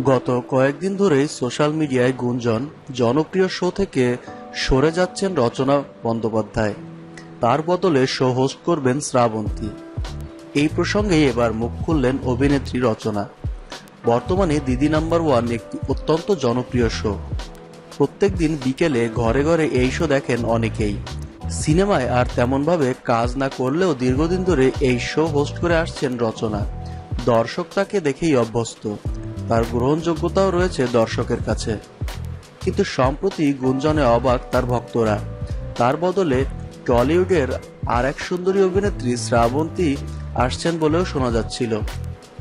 গত কয়েকদিন ধরেই সোশ্যাল মিডিয়ায় গুঞ্জন, জনপ্রিয় শো থেকে সরে যাচ্ছেন রচনা বন্দ্যোপাধ্যায়। তার বদলে শো হোস্ট করবেন শ্রাবন্তী। এই প্রসঙ্গেই এবার মুখ খুললেন অভিনেত্রী রচনা। বর্তমানে দিদি নাম্বার ওয়ান একটি অত্যন্ত জনপ্রিয় শো। প্রত্যেকদিন বিকেলে ঘরে ঘরে এই শো দেখেন অনেকেই। সিনেমায় আর তেমনভাবে কাজ না করলেও দীর্ঘদিন ধরে এই শো হোস্ট করে আসছেন রচনা। দর্শক তাকে দেখেই অভ্যস্ত। তার গ্রহণযোগ্যতাও রয়েছে দর্শকের কাছে। কিন্তু সম্প্রতি গুঞ্জনে অবাক তার ভক্তরা। তার বদলে টলিউডের আর এক সুন্দরী অভিনেত্রী শ্রাবন্তী আসছেন বলেও শোনা যাচ্ছিল।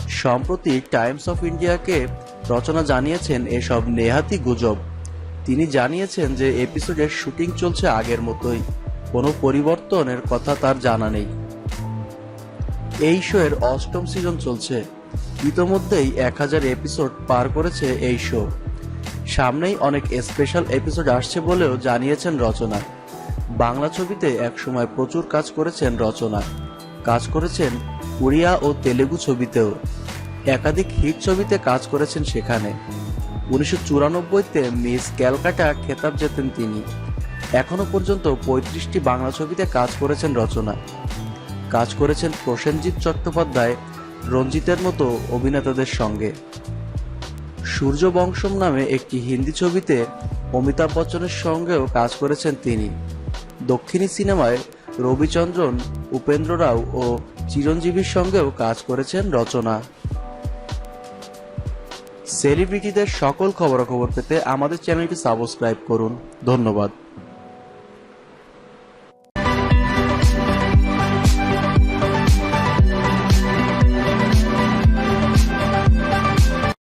সম্প্রতি টাইমস অফ ইন্ডিয়াকে রচনা জানিয়েছেন এসব নেহাতি গুজব। তিনি জানিয়েছেন যে এপিসোডের শুটিং চলছে আগের মতোই। কোনো পরিবর্তনের কথা তার জানা নেই। এই শোয়ের অষ্টম সিজন চলছে। ইতোমধ্যেই এক হাজার এপিসোড পার করেছে এই শো সামনেই অনেক স্পেশাল এপিসোড আসছে বলেও জানিয়েছেন রচনা। বাংলা ছবিতে একসময় প্রচুর কাজ করেছেন রচনা। কাজ করেছেন উড়িয়া ও তেলেগু ছবিতেও। একাধিক হিট ছবিতে কাজ করেছেন সেখানে। উনিশশো চুরানব্বইতে মিস ক্যালকাটা খেতাব জেতেন তিনি। এখনও পর্যন্ত পঁয়ত্রিশটি বাংলা ছবিতে কাজ করেছেন রচনা। কাজ করেছেন প্রসেনজিৎ চট্টোপাধ্যায় রঞ্জিতের মতো অভিনেতাদের সঙ্গে। সূর্যবংশম নামে একটি হিন্দি ছবিতে অমিতাভ বচ্চনের সঙ্গেও কাজ করেছেন তিনি। দক্ষিণী সিনেমায় রবিচন্দ্রন, উপেন্দ্র রাও ও চিরঞ্জীবীর সঙ্গেও কাজ করেছেন রচনা। সেলিব্রিটিদের সকল খবরাখবর পেতে আমাদের চ্যানেলটি সাবস্ক্রাইব করুন। ধন্যবাদ।